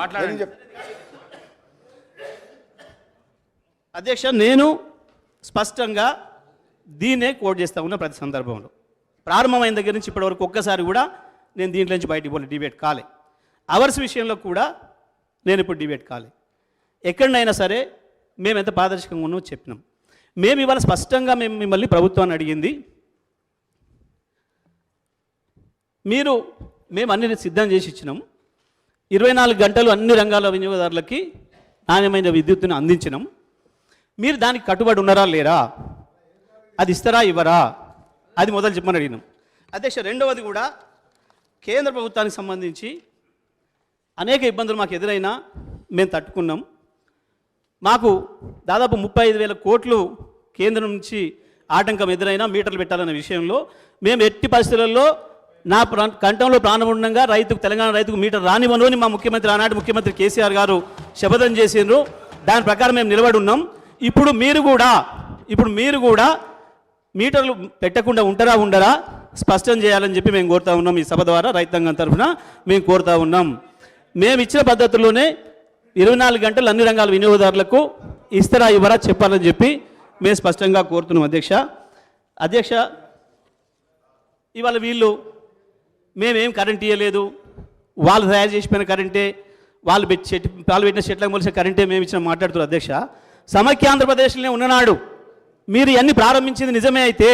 మాట్లాడండి. అధ్యక్ష నేను స్పష్టంగా దీన్నే కోట్ చేస్తా ఉన్నా ప్రతి సందర్భంలో. ప్రారంభమైన దగ్గర నుంచి ఇప్పటివరకు ఒక్కసారి కూడా నేను దీంట్లో నుంచి బయటికి పోలే డిబేట్ కాలే. అవర్స్ విషయంలో కూడా నేను ఇప్పుడు డిబేట్ కాలే. ఎక్కడైనా సరే మేము ఎంత పారదర్శకంగా ఉన్నామో చెప్పినాం. మేము ఇవాళ స్పష్టంగా మేము మిమ్మల్ని ప్రభుత్వాన్ని అడిగింది మీరు మేము అన్ని సిద్ధం చేసి ఇచ్చినాం. ఇరవై నాలుగు గంటలు అన్ని రంగాల వినియోగదారులకి నాణ్యమైన విద్యుత్తును అందించినాం. మీరు దానికి కట్టుబడి ఉన్నారా లేరా? అది ఇస్తారా ఇవ్వరా? అది మొదలు చెప్పమని అడిగినాం. అధ్యక్ష రెండవది కూడా కేంద్ర ప్రభుత్వానికి సంబంధించి అనేక ఇబ్బందులు మాకు ఎదురైనా మేము తట్టుకున్నాం. మాకు దాదాపు ముప్పై ఐదు వేల కోట్లు కేంద్రం నుంచి ఆటంకం ఎదురైనా మీటర్లు పెట్టాలనే విషయంలో మేము ఎట్టి పరిస్థితులలో నా ప్రా- కంఠంలో ప్రాణం ఉండగా రైతుకు తెలంగాణ రైతుకు మీటర్ రానివ్వను అని మా ముఖ్యమంత్రి ఆనాటి ముఖ్యమంత్రి కేసీఆర్ గారు శపథం చేసిండ్రు. దాని ప్రకారం మేము నిలబడి ఉన్నాం. ఇప్పుడు మీరు కూడా ఇప్పుడు మీరు కూడా మీటర్లు పెట్టకుండా ఉంటారా ఉండరా? స్పష్టం చేయాలని చెప్పి మేము కోరుతా ఉన్నాం ఈ సభ ద్వారా రైతాంగం తరఫున మేము కోరుతా ఉన్నాం. మేము ఇచ్చిన పద్ధతుల్లోనే ఇరవై నాలుగు గంటలు అన్ని రంగాల వినియోగదారులకు ఇస్తారా ఇవ్వరా చెప్పాలని చెప్పి మేము స్పష్టంగా కోరుతున్నాం అధ్యక్ష. అధ్యక్ష ఇవాళ వీళ్ళు మేమేం కరెంట్ ఇవ్వలేదు వాళ్ళు తయారు చేసిపోయిన కరెంటే వాళ్ళు పెట్టి చెట్టు వాళ్ళు పెట్టిన చెట్లకు మొలిసిన కరెంటే మేము ఇచ్చిన మాట్లాడుతున్నారు అధ్యక్ష. సమైక్య ఆంధ్రప్రదేశ్లోనే ఉన్ననాడు. మీరు ఇవన్నీ ప్రారంభించింది నిజమే అయితే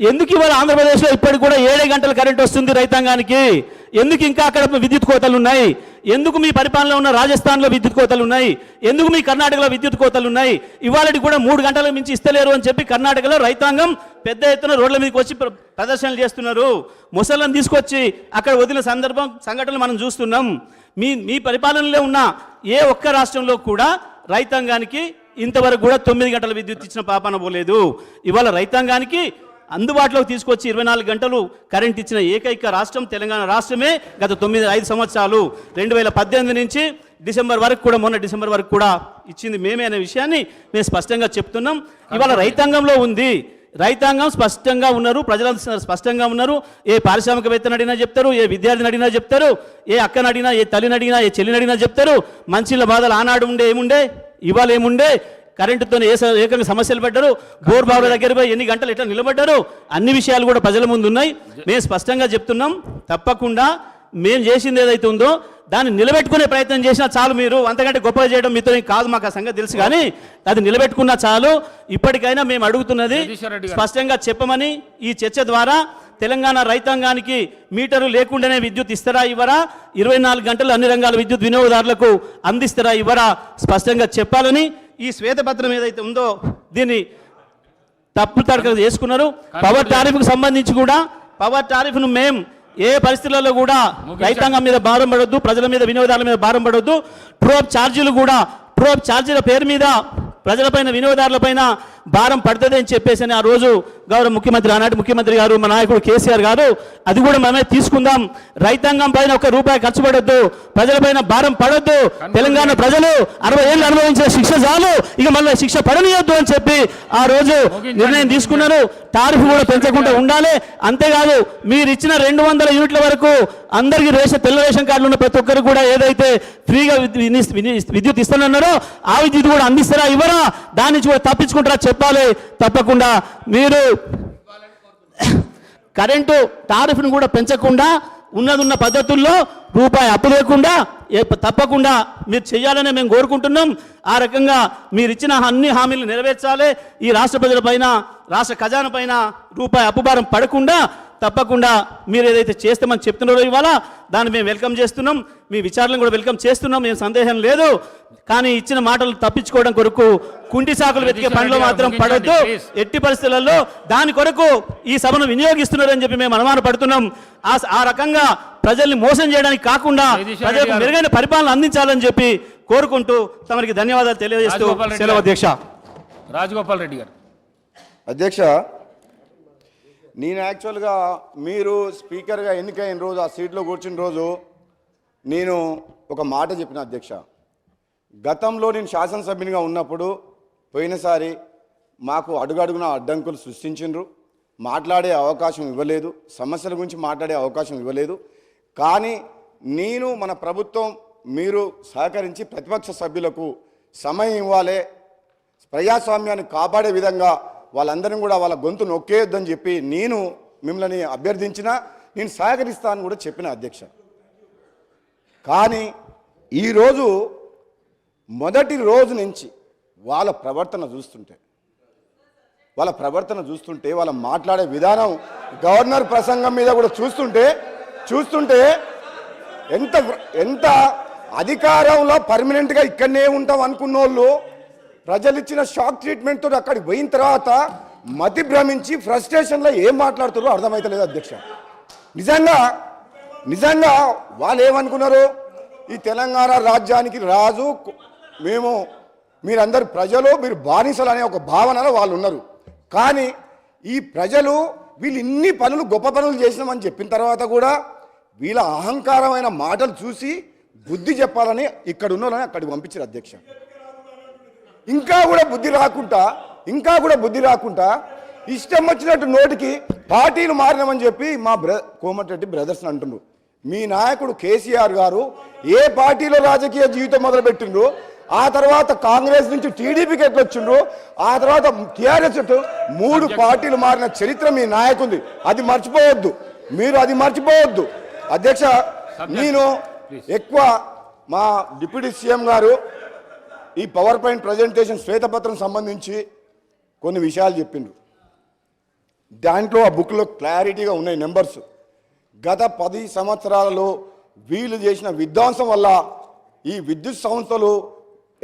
ఎందుకు ఇవాళ ఆంధ్రప్రదేశ్లో ఇప్పటికి కూడా ఏడే గంటల కరెంట్ వస్తుంది రైతాంగానికి? ఎందుకు ఇంకా అక్కడ విద్యుత్ కోతలు ఉన్నాయి? ఎందుకు మీ పరిపాలనలో ఉన్న రాజస్థాన్లో విద్యుత్ కోతలు ఉన్నాయి? ఎందుకు మీ కర్ణాటకలో విద్యుత్ కోతలు ఉన్నాయి? ఇవాళకి కూడా మూడు గంటల మించి ఇస్తలేరు అని చెప్పి కర్ణాటకలో రైతాంగం పెద్ద ఎత్తున రోడ్ల మీదకి వచ్చి ప్ర- ప్రదర్శనలు చేస్తున్నారు. ముసళ్ళను తీసుకొచ్చి అక్కడ వదిలిన సందర్భం సంఘటనలు మనం చూస్తున్నాం. మీ మీ పరిపాలనలో ఉన్న ఏ ఒక్క రాష్ట్రంలో కూడా రైతాంగానికి ఇంతవరకు కూడా తొమ్మిది గంటల విద్యుత్ ఇచ్చిన పాపాన పోలేదు. ఇవాళ రైతాంగానికి అందుబాటులోకి తీసుకొచ్చి ఇరవై నాలుగు గంటలు కరెంట్ ఇచ్చిన ఏకైక రాష్ట్రం తెలంగాణ రాష్ట్రమే గత తొమ్మిది ఐదు సంవత్సరాలు. రెండు వేల పద్దెనిమిది నుంచి డిసెంబర్ వరకు కూడా మొన్న డిసెంబర్ వరకు కూడా ఇచ్చింది మేమే అనే విషయాన్ని మేము స్పష్టంగా చెప్తున్నాం. ఇవాళ రైతాంగంలో ఉంది. రైతాంగం స్పష్టంగా ఉన్నారు. ప్రజలందరూ స్పష్టంగా ఉన్నారు. ఏ పారిశ్రామికవేత్తను అడిగినా చెప్తారు ఏ విద్యార్థిని అడిగినా చెప్తారు ఏ అక్కని అడిగినా ఏ తల్లిని అడిగినా ఏ చెల్లిని అడిగినా చెప్తారు. మంచిల బాధలు ఆనాడు ఉండే ఏముండే? ఇవాళ ఏముండే? కరెంటుతో ఏ ఏకంగా సమస్యలు పడ్డారు? బోర్ బావుల దగ్గర పోయి ఎన్ని గంటలు ఎట్లా నిలబడ్డారు? అన్ని విషయాలు కూడా ప్రజల ముందు ఉన్నాయి. మేము స్పష్టంగా చెప్తున్నాం తప్పకుండా మేము చేసింది ఏదైతే ఉందో దాన్ని నిలబెట్టుకునే ప్రయత్నం చేసినా చాలు మీరు. అంతకంటే గొప్పగా చేయడం మీతో కాదు మాకు ఆ సంగతి తెలుసు కానీ అది నిలబెట్టుకున్నా చాలు. ఇప్పటికైనా మేము అడుగుతున్నది. స్పష్టంగా చెప్పమని ఈ చర్చ ద్వారా తెలంగాణ రైతాంగానికి మీటరు లేకుండానే విద్యుత్ ఇస్తారా ఇవ్వరా? ఇరవై నాలుగు గంటలు అన్ని రంగాల విద్యుత్ వినియోగదారులకు అందిస్తారా ఇవ్వరా? స్పష్టంగా చెప్పాలని ఈ శ్వేతపత్రం ఏదైతే ఉందో దీన్ని తప్పు తడక చేసుకున్నారు. పవర్ టారిఫ్కి సంబంధించి కూడా పవర్ టారిఫ్ను మేం ఏ పరిస్థితులలో కూడా రైతాంగం మీద భారం పడొద్దు ప్రజల మీద వినియోగదారుల మీద భారం పడొద్దు. ట్రోప్ ఛార్జీలు కూడా ట్రోప్ ఛార్జీల పేరు మీద ప్రజలపైన వినియోగదారులపైన భారం పడుతుంది అని చెప్పేసి అని ఆ రోజు గౌరవ ముఖ్యమంత్రి ఆనాటి ముఖ్యమంత్రి గారు మా నాయకుడు కేసీఆర్ గారు అది కూడా మనమే తీసుకుందాం. రైతాంగం పైన ఒక రూపాయి ఖర్చు పడొద్దు ప్రజలపైన భారం పడొద్దు. తెలంగాణ ప్రజలు అరవై ఏళ్ళు అనుభవించిన శిక్ష చాలు ఇక మళ్ళీ శిక్ష పడనీయొద్దు అని చెప్పి ఆ రోజు నిర్ణయం తీసుకున్నారు. టారిఫ్ కూడా పెంచకుండా ఉండాలి. అంతేకాదు మీరు ఇచ్చిన రెండు వందల యూనిట్ల వరకు అందరికీ రేషన్ తెల్ల రేషన్ కార్డులు ఉన్న ప్రతి ఒక్కరు కూడా ఏదైతే ఫ్రీగా విద్యుత్ ఇస్తానన్నారో ఆ విద్యుత్ కూడా అందిస్తారా ఇవ్వరా దాని నుంచి కూడా తప్పించుకుంటారా చెప్పాలి. తప్పకుండా మీరు కరెంటు టారిఫ్ను కూడా పెంచకుండా ఉన్నదున్న పద్ధతుల్లో రూపాయి అప్పు లేకుండా తప్పకుండా మీరు చేయాలని మేము కోరుకుంటున్నాం. ఆ రకంగా మీరు ఇచ్చిన అన్ని హామీలు నెరవేర్చాలి. ఈ రాష్ట్ర ప్రజలపైన రాష్ట్ర ఖజానా పైన రూపాయి అప్పుభారం పడకుండా తప్పకుండా మీరు ఏదైతే చేస్తామని చెప్తున్నారో ఇవాళ దాన్ని మేము వెల్కమ్ చేస్తున్నాం. మీ విచారణను కూడా వెల్కమ్ చేస్తున్నాం. మేము సందేహం లేదు. కానీ ఇచ్చిన మాటలు తప్పించుకోవడం కొరకు కుంటి సాకులు వెతికే పనిలో మాత్రం పడొద్దు. ఎట్టి పరిస్థితులలో దాని కొరకు ఈ సభను వినియోగిస్తున్నారని చెప్పి మేము అనుమాన పడుతున్నాం. ఆ ఆ రకంగా ప్రజల్ని మోసం చేయడానికి కాకుండా ప్రజలకు. మెరుగైన పరిపాలన అందించాలని చెప్పి కోరుకుంటూ తమరికి ధన్యవాదాలు తెలియజేస్తూ సెలవు. అధ్యక్ష. రాజగోపాల్ రెడ్డి గారు. అధ్యక్ష నేను యాక్చువల్గా మీరు స్పీకర్గా ఎన్నికైన రోజు ఆ సీట్లో కూర్చున్న రోజు నేను ఒక మాట చెప్పిన అధ్యక్ష. గతంలో నేను శాసనసభ్యునిగా ఉన్నప్పుడు పోయినసారి మాకు అడుగడుగున అడ్డంకులు సృష్టించిండ్రు. మాట్లాడే అవకాశం ఇవ్వలేదు. సమస్యల గురించి మాట్లాడే అవకాశం ఇవ్వలేదు. కానీ నేను మన ప్రభుత్వం మీరు సహకరించి ప్రతిపక్ష సభ్యులకు సమయం ఇవ్వాలి ప్రజాస్వామ్యాన్ని కాపాడే విధంగా వాళ్ళందరినీ కూడా వాళ్ళ గొంతు నొక్కేయొద్దని చెప్పి నేను మిమ్మల్ని అభ్యర్థించిన నేను సహకరిస్తానని కూడా చెప్పిన అధ్యక్ష. కానీ ఈరోజు మొదటి రోజు నుంచి వాళ్ళ ప్రవర్తన చూస్తుంటే వాళ్ళ ప్రవర్తన చూస్తుంటే వాళ్ళ మాట్లాడే విధానం గవర్నర్ ప్రసంగం మీద కూడా చూస్తుంటే చూస్తుంటే ఎంత ఎంత అధికారంలో పర్మనెంట్గా ఇక్కడనే ఉంటాం అనుకున్న వాళ్ళు ప్రజలు ఇచ్చిన షాక్ ట్రీట్మెంట్తో అక్కడికి పోయిన తర్వాత మతి భ్రమించి ఫ్రస్ట్రేషన్లో ఏం మాట్లాడుతారో అర్థమవుతలేదు అధ్యక్ష. నిజంగా నిజంగా వాళ్ళు ఏమనుకున్నారు ఈ తెలంగాణ రాజ్యానికి రాజు మేము మీరందరు ప్రజలు మీరు బానిసలు అనే ఒక భావనలో వాళ్ళు ఉన్నారు. కానీ ఈ ప్రజలు వీళ్ళు ఇన్ని పనులు గొప్ప పనులు చేసినామని చెప్పిన తర్వాత కూడా వీళ్ళ అహంకారమైన మాటలు చూసి బుద్ధి చెప్పాలని ఇక్కడ ఉన్న వాళ్ళని అక్కడికి పంపించారు అధ్యక్ష. ఇంకా కూడా బుద్ధి రాకుండా ఇంకా కూడా బుద్ధి రాకుండా ఇష్టం వచ్చినట్టు నోటికి పార్టీలు మారినామని చెప్పి మా బ్ర కోమటిరెడ్డి బ్రదర్స్ అంటున్నారు మీ నాయకుడు కేసీఆర్ గారు ఏ పార్టీలో రాజకీయ జీవితం మొదలుపెట్టిండ్రు ఆ తర్వాత కాంగ్రెస్ నుంచి టీడీపీకి ఎట్లా వచ్చిండ్రు ఆ తర్వాత టీఆర్ఎస్ మూడు పార్టీలు మారిన చరిత్ర మీ నాయకుంది. అది మర్చిపోవద్దు. మీరు అది మర్చిపోవద్దు. అధ్యక్ష నేను ఎక్కువ మా డిప్యూటీ సీఎం గారు ఈ పవర్ పాయింట్ ప్రజెంటేషన్ శ్వేతపత్రం సంబంధించి కొన్ని విషయాలు చెప్పిండ్రు. దాంట్లో ఆ బుక్లో క్లారిటీగా ఉన్నాయి నెంబర్స్. గత పది సంవత్సరాలలో వీళ్ళు చేసిన విధ్వంసం వల్ల ఈ విద్యుత్ సంస్థలు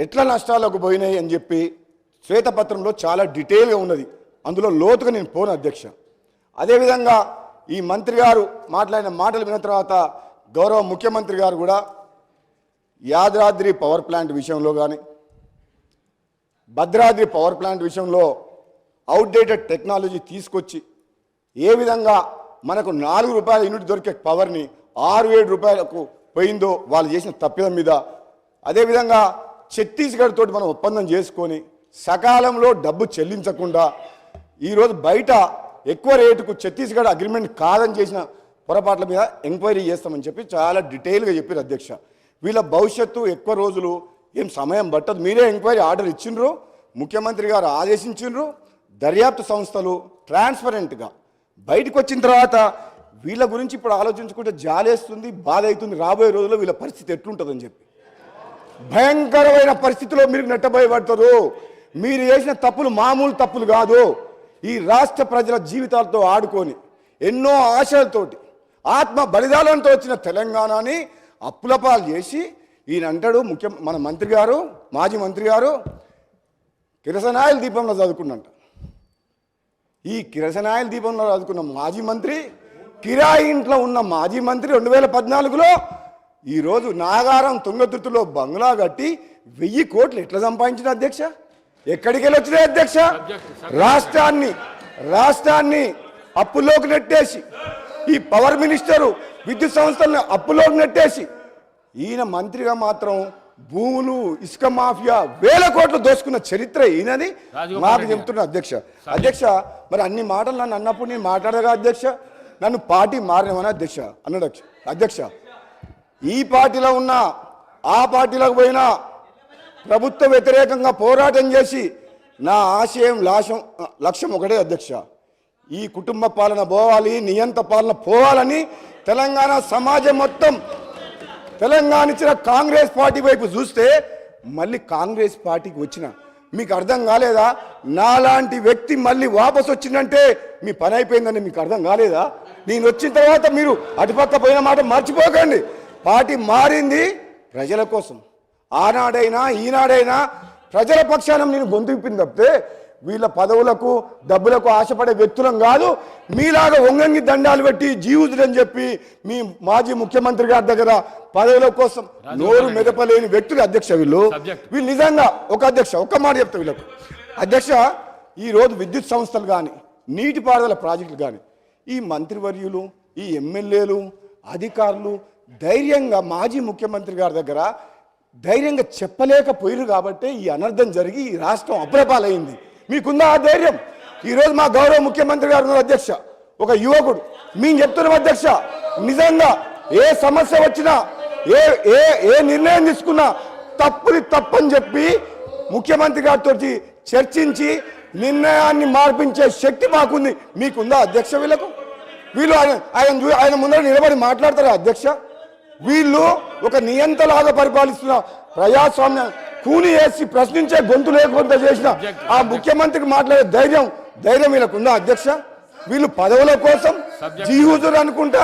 ఎట్లా నష్టాలకు పోయినాయి అని చెప్పి శ్వేతపత్రంలో చాలా డీటెయిల్గా ఉన్నది. అందులో లోతుగా నేను పోను అధ్యక్ష. అదేవిధంగా ఈ మంత్రి గారు మాట్లాడిన మాటలు విన్న తర్వాత గౌరవ ముఖ్యమంత్రి గారు కూడా యాదాద్రి పవర్ ప్లాంట్ విషయంలో కానీ భద్రాద్రి పవర్ ప్లాంట్ విషయంలో అవుట్డేటెడ్ టెక్నాలజీ తీసుకొచ్చి ఏ విధంగా మనకు నాలుగు రూపాయల యూనిట్ దొరికే పవర్ని ఆరు ఏడు రూపాయలకు పోయిందో వాళ్ళు చేసిన తప్పిదం మీద అదేవిధంగా ఛత్తీస్గఢ్ తోటి మనం ఒప్పందం చేసుకొని సకాలంలో డబ్బు చెల్లించకుండా ఈరోజు బయట ఎక్కువ రేటుకు ఛత్తీస్గఢ్ అగ్రిమెంట్ కాదని చేసిన పొరపాట్ల మీద ఎంక్వైరీ చేస్తామని చెప్పి చాలా డీటెయిల్గా చెప్పారు అధ్యక్ష. వీళ్ళ భవిష్యత్తు ఎక్కువ రోజులు ఏం సమయం పట్టదు. మీరే ఎంక్వైరీ ఆర్డర్ ఇచ్చిండ్రు ముఖ్యమంత్రి గారు ఆదేశించిండ్రు దర్యాప్తు సంస్థలు ట్రాన్స్పరెంట్గా బయటకు వచ్చిన తర్వాత వీళ్ళ గురించి ఇప్పుడు ఆలోచించుకుంటే జాలేస్తుంది బాధ అవుతుంది రాబోయే రోజుల్లో వీళ్ళ పరిస్థితి ఎట్లుంటుందని చెప్పి. భయంకరమైన పరిస్థితిలో మీరు నెట్టబోయబడతారు. మీరు చేసిన తప్పులు మామూలు తప్పులు కాదు. ఈ రాష్ట్ర ప్రజల జీవితాలతో ఆడుకొని ఎన్నో ఆశలతోటి ఆత్మ బలిదానంతో వచ్చిన తెలంగాణని అప్పులపాలు చేసి ఈయన అంటాడు ముఖ్య మన మంత్రి గారు మాజీ మంత్రి గారు కిరసనాయల దీపంలో చదువుకున్నంట. ఈ కిరసనాయల దీపంలో చదువుకున్న మాజీ మంత్రి కిరాయి ఇంట్లో ఉన్న మాజీ మంత్రి రెండు వేల పద్నాలుగులో ఈరోజు నాగారం తుంగతుర్తిలో బంగ్లా కట్టి వెయ్యి కోట్లు ఎట్లా సంపాదించిన అధ్యక్ష? ఎక్కడికి వెళ్ళి అధ్యక్ష? రాష్ట్రాన్ని రాష్ట్రాన్ని అప్పులోకి నెట్టేసి ఈ పవర్ మినిస్టరు విద్యుత్ సంస్థలను అప్పులోకి నెట్టేసి ఈయన మంత్రిగా మాత్రం భూములు ఇసుక మాఫియా వేల కోట్లు దోసుకున్న చరిత్ర రాజగోపాల్ మాకు చెప్తున్నా అధ్యక్ష. అధ్యక్ష మరి అన్ని మాటలు నన్ను అన్నప్పుడు నేను మాట్లాడగా అధ్యక్ష? నన్ను పార్టీ మారినవని అధ్యక్ష? అన్నాడు అధ్యక్ష. అధ్యక్ష. ఈ పార్టీలో ఉన్న ఆ పార్టీలోకి పోయినా ప్రభుత్వ వ్యతిరేకంగా పోరాటం చేసి నా ఆశయం లాశం లక్ష్యం ఒకటే అధ్యక్ష. ఈ కుటుంబ పాలన పోవాలి నియంత పాలన పోవాలని తెలంగాణ సమాజం మొత్తం తెలంగాణ ఇచ్చిన కాంగ్రెస్ పార్టీ వైపు చూస్తే మళ్ళీ కాంగ్రెస్ పార్టీకి వచ్చిన. మీకు అర్థం కాలేదా? నాలాంటి వ్యక్తి మళ్ళీ వాపసు వచ్చిందంటే మీ పని అయిపోయిందని మీకు అర్థం కాలేదా? నేను వచ్చిన తర్వాత మీరు అటుపక్క పోయిన మాట మర్చిపోకండి. పార్టీ మారింది ప్రజల కోసం. ఆనాడైనా ఈనాడైనా ప్రజల పక్షాన నేను గొంతు తప్పితే వీళ్ళ పదవులకు డబ్బులకు ఆశపడే వ్యక్తులం కాదు మీలాగా వంగంగి దండాలు పెట్టి జీవుతులని చెప్పి మీ మాజీ ముఖ్యమంత్రి గారి దగ్గర పదవుల కోసం నోరు మెదపలేని వ్యక్తులు అధ్యక్ష వీళ్ళు. వీళ్ళు నిజంగా ఒక అధ్యక్ష ఒక్క మాట చెప్తా వీళ్ళకు. అధ్యక్ష ఈ రోజు విద్యుత్ సంస్థలు కానీ నీటిపారుదల ప్రాజెక్టులు కానీ ఈ మంత్రివర్యులు ఈ ఎమ్మెల్యేలు అధికారులు ధైర్యంగా మాజీ ముఖ్యమంత్రి గారి దగ్గర ధైర్యంగా చెప్పలేకపోయారు కాబట్టి ఈ అనర్థం జరిగి ఈ రాష్ట్రం అప్రపాలైంది. మీకుందా ఆ ధైర్యం? ఈరోజు మా గౌరవ ముఖ్యమంత్రి గారు ఉన్నారు అధ్యక్ష. ఒక యువకుడు. మేము చెప్తున్నాం అధ్యక్ష నిజంగా ఏ సమస్య వచ్చినా ఏ ఏ ఏ నిర్ణయం తీసుకున్నా తప్పుది తప్పని చెప్పి ముఖ్యమంత్రి గారితో చర్చించి నిర్ణయాన్ని మార్పించే శక్తి మాకుంది. మీకుందా అధ్యక్ష వీళ్ళకు? వీళ్ళు ఆయన ఆయన ఆయన ముందర నిలబడి మాట్లాడతారా అధ్యక్ష? వీళ్ళు ఒక నియంతలాగా పరిపాలిస్తున్న ప్రజాస్వామ్య కూని వేసి ప్రశ్నించే గొంతు లేకుండా చేసిన ఆ ముఖ్యమంత్రికి మాట్లాడే ధైర్యం ధైర్యం వీళ్ళకు ఉందా అధ్యక్ష? వీళ్ళు పదవుల కోసం. జీహుజురు అనుకుంటా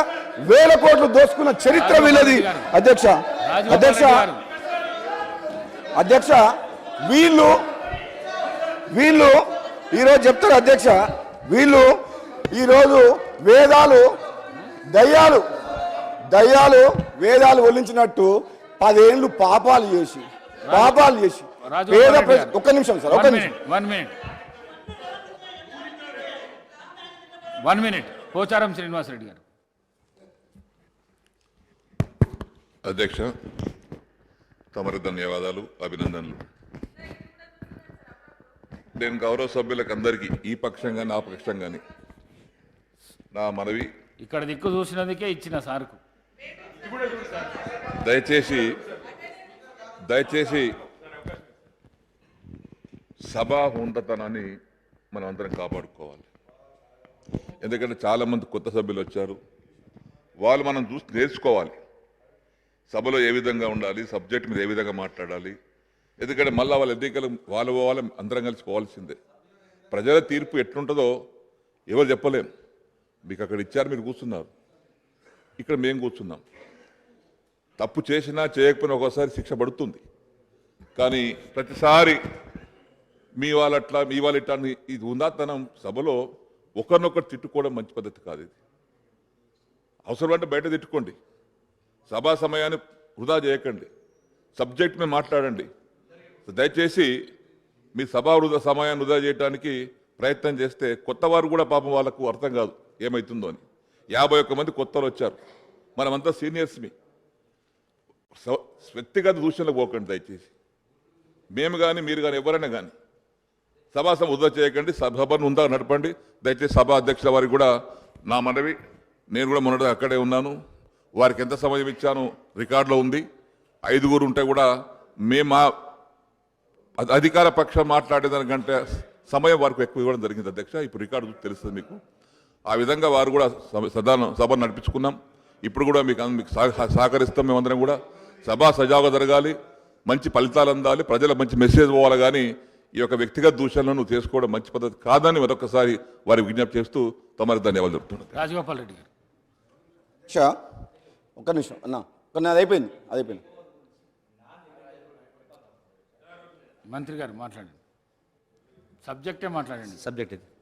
వేల కోట్లు దోసుకున్న చరిత్ర వీళ్ళది. అధ్యక్ష అధ్యక్ష అధ్యక్ష వీళ్ళు వీళ్ళు ఈరోజు చెప్తారు అధ్యక్ష వీళ్ళు ఈరోజు వేదాలు దయ్యాలు దయ్యాలు వేదాలు ఒలించినట్టు పదేళ్ళు పాపాలు చేసి పాపాలు చేసి. పేద రెడ్డి ప్రజ- గారు. ఒక్క నిమిషం సార్ ఒక్క వన్ నిమిషం. Minute one minute one minute Pocharam Srinivasa Reddy garu. అధ్యక్ష తమరి ధన్యవాదాలు అభినందనలు. నేను గౌరవ సభ్యులకు అందరికీ ఈ పక్షం కానీ ఆ పక్షం కానీ నా మనవి. ఇక్కడ దిక్కు చూసినందుకే ఇచ్చిన సార్కు. దయచేసి దయచేసి సభా ఉండతనాన్ని మనం అందరం కాపాడుకోవాలి. ఎందుకంటే చాలామంది కొత్త సభ్యులు వచ్చారు. వాళ్ళు మనం చూసి నేర్చుకోవాలి. సభలో ఏ విధంగా ఉండాలి సబ్జెక్ట్ మీద ఏ విధంగా మాట్లాడాలి. ఎందుకంటే మళ్ళీ వాళ్ళ ఎన్నికలు వాళ్ళు వాళ్ళ అందరం కలిసి పోవాల్సిందే. ప్రజల తీర్పు ఎట్లుంటుందో ఎవరు చెప్పలేం. మీకు అక్కడ ఇచ్చారు మీరు కూర్చున్నారు. ఇక్కడ మేము కూర్చున్నాం. తప్పు చేసినా చేయకపోయినా ఒకసారి శిక్ష పడుతుంది. కానీ ప్రతిసారి మీ వాళ్ళట్లా మీ వాళ్ళ ఇట్లా అని ఇది ఉందాతనం సభలో ఒకరినొకరు తిట్టుకోవడం మంచి పద్ధతి కాదు ఇది. అవసరం అంటే బయట తిట్టుకోండి. సభా సమయాన్ని వృధా చేయకండి. సబ్జెక్ట్ మీద మాట్లాడండి. దయచేసి మీ సభా వృధా సమయాన్ని వృధా చేయడానికి ప్రయత్నం చేస్తే కొత్త వారు కూడా పాపం వాళ్ళకు అర్థం కాదు ఏమవుతుందో అని. యాభై ఒక్క మంది కొత్తలు వచ్చారు. మనమంతా సీనియర్స్ మీ. వ్యక్తిగత దూషణలకు పోకండి దయచేసి. మేము కానీ మీరు కానీ ఎవరైనా కానీ సభాసం వృధా చేయకండి సభను ఉందా నడపండి. దయచేసి సభా అధ్యక్షుల వారికి కూడా నా మనవి. నేను కూడా మొన్నటి అక్కడే ఉన్నాను. వారికి ఎంత సమయం ఇచ్చాను రికార్డులో ఉంది. ఐదుగురు ఉంటే కూడా మేము అధికార పక్షం మాట్లాడేదానికంటే సమయం వారికి ఎక్కువ ఇవ్వడం జరిగింది అధ్యక్ష. ఇప్పుడు రికార్డు తెలుస్తుంది మీకు. ఆ విధంగా వారు కూడా సభ- సభను నడిపించుకున్నాం. ఇప్పుడు కూడా మీకు మీకు సహ- సహకరిస్తాం మేమందరం కూడా. సభ సజావుగా జరగాలి మంచి ఫలితాలు అందాలి ప్రజల మంచి మెసేజ్ పోవాలి కానీ ఈ యొక్క వ్యక్తిగత దూషణలను చేసుకోవడం మంచి పద్ధతి కాదని మరొకసారి వారికి విజ్ఞప్తి చేస్తూ తమరి ధన్యవాదాలు చెప్తున్నాను రాజగోపాల్ రెడ్డి గారు ఒక్క నిమిషం అన్న ఒక్క అది అయిపోయింది అది అయిపోయింది. మంత్రి గారు మాట్లాడండి. సబ్జెక్టే మాట్లాడండి. సబ్జెక్ట్ ఇది.